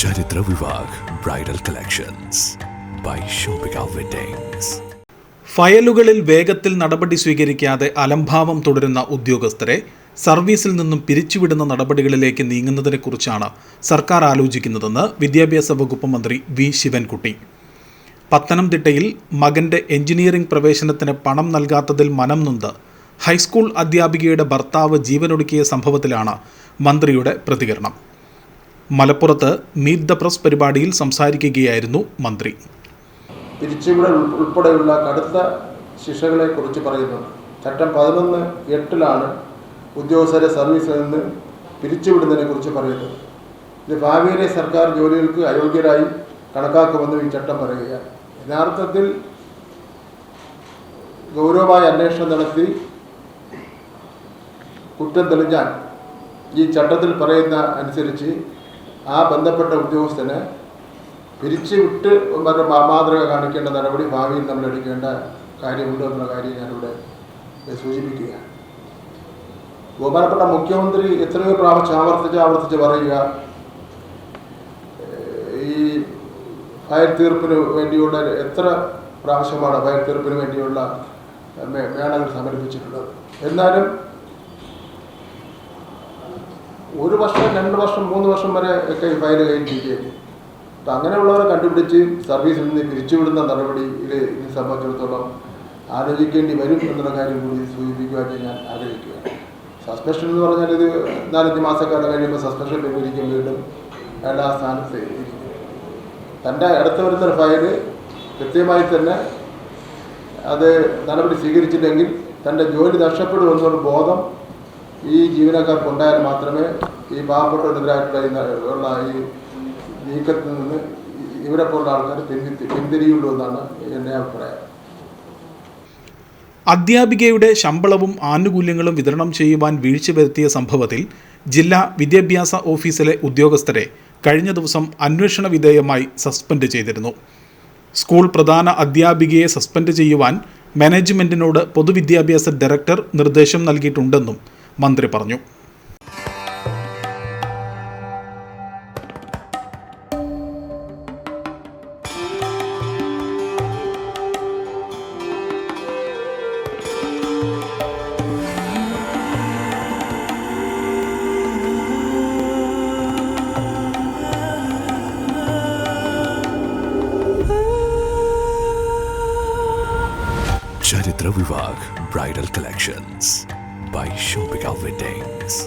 Charithra Vivah bridal collections by Shoppika weddings ഫയലുകളിൽ വേഗത്തിൽ നടപടി സ്വീകരിക്കാതെ അലംഭാവം തുടരുന്ന ഉദ്യോഗസ്ഥരെ സർവീസിൽ നിന്നും പിരിച്ചുവിടുന്ന നടപടികളിലേക്ക് നീങ്ങുന്നതിനെക്കുറിച്ചാണ് സർക്കാർ ആലോചിക്കുന്നതെന്ന് വിദ്യാഭ്യാസ വകുപ്പ് മന്ത്രി വി ശിവൻകുട്ടി. പത്തനംതിട്ടയിൽ മകന്റെ എഞ്ചിനീയറിംഗ് പ്രവേശനത്തിന് പണം നൽകാത്തതിൽ മനം നൊന്ത് ഹൈസ്കൂൾ അധ്യാപികയുടെ ഭർത്താവ് ജീവനൊടുക്കിയ സംഭവത്തിലാണ് മന്ത്രിയുടെ പ്രതികരണം. മലപ്പുറത്ത് മീറ്റ് ദ പ്രസ് പരിപാടിയിൽ സംസാരിക്കുകയായിരുന്നു മന്ത്രി. പിരിച്ചുവിടൽ ഉൾപ്പെടെയുള്ള കടുത്ത ശിക്ഷകളെ കുറിച്ച് പറയുന്നു. ചട്ടം പതിനൊന്ന് എട്ടിലാണ് ഉദ്യോഗസ്ഥരെ സർവീസിൽ നിന്ന് പിരിച്ചുവിടുന്നതിനെ കുറിച്ച് പറയുന്നത്. ഇത് ഭാവിയിലെ സർക്കാർ ജോലികൾക്ക് അയോഗ്യരായി കണക്കാക്കുമെന്നും ഈ ചട്ടം പറയുകയാണ്. യഥാർത്ഥത്തിൽ ഗൗരവമായ അന്വേഷണം നടത്തി കുറ്റം തെളിഞ്ഞാൽ ഈ ചട്ടത്തിൽ പറയുന്ന അനുസരിച്ച് ആ ബന്ധപ്പെട്ട ഉദ്യോഗസ്ഥനെ പിരിച്ചുവിട്ട് മാതൃക കാണിക്കേണ്ട നടപടി ഭാവിയിൽ നമ്മൾ എടുക്കേണ്ട കാര്യമുണ്ട് എന്നുള്ള കാര്യം ഞാനിവിടെ സൂചിപ്പിക്കുകയാണ്. ബഹുമാനപ്പെട്ട മുഖ്യമന്ത്രി എത്രയോ പ്രാവശ്യം ആവർത്തിച്ച് ആവർത്തിച്ച് പറയുക ഈ ഫയൽ തീർപ്പിന് വേണ്ടിയുള്ള എത്ര പ്രാവശ്യമാണ് ഫയൽ തീർപ്പിന് വേണ്ടിയുള്ള മേളകൾ സമർപ്പിച്ചിട്ടുള്ളത്. എന്നാലും ഒരു വർഷം രണ്ട് വർഷം മൂന്ന് വർഷം വരെ ഒക്കെ ഈ ഫയൽ കയ്യിലിരിക്കുകയാണ് അപ്പം അങ്ങനെയുള്ളവരെ കണ്ടുപിടിച്ച് സർവീസിൽ നിന്ന് പിരിച്ചുവിടുന്ന നടപടിയിൽ ഇതിനെ സംബന്ധിച്ചിടത്തോളം ആലോചിക്കേണ്ടി വരും എന്നുള്ള കാര്യം കൂടി സൂചിപ്പിക്കുവാനായിട്ട് ഞാൻ ആഗ്രഹിക്കുകയാണ്. സസ്പെൻഷൻ എന്ന് പറഞ്ഞാൽ ഇത് നാലഞ്ച് മാസക്കാലം കഴിയുമ്പോൾ സസ്പെൻഷൻ പിൻവലിക്കും വീണ്ടും അയാൾ ആ സ്ഥാനത്ത് തന്റെ അടുത്ത് വരുന്ന ഫയൽ കൃത്യമായി തന്നെ അത് നടപടി സ്വീകരിച്ചില്ലെങ്കിൽ തന്റെ ജോലി നഷ്ടപ്പെടുമെന്നുള്ള ബോധം ഈ ജീവനക്കാർക്ക് ഉണ്ടായാൽ മാത്രമേ ഈ പാവപ്പെട്ടവരെതിരായിട്ടുള്ള ഈ നീക്കത്തിൽ നിന്ന് ഇവരെ പോലുള്ള ആൾക്കാർ പിന്തി പിന്തിരിയുള്ളൂ എന്നാണ് എന്റെ അഭിപ്രായം. അധ്യാപികയുടെ ശമ്പളവും ആനുകൂല്യങ്ങളും വിതരണം ചെയ്യുവാൻ വീഴ്ച വരുത്തിയ സംഭവത്തിൽ ജില്ലാ വിദ്യാഭ്യാസ ഓഫീസിലെ ഉദ്യോഗസ്ഥരെ കഴിഞ്ഞ ദിവസം അന്വേഷണ വിധേയമായി സസ്പെൻഡ് ചെയ്തിരുന്നു. സ്കൂൾ പ്രധാന അധ്യാപികയെ സസ്പെൻഡ് ചെയ്യുവാൻ മാനേജ്മെന്റിനോട് പൊതുവിദ്യാഭ്യാസ ഡയറക്ടർ നിർദ്ദേശം നൽകിയിട്ടുണ്ടെന്നും മന്ത്രി പറഞ്ഞു. Charithra Vivah bridal collections by Shoppika weddings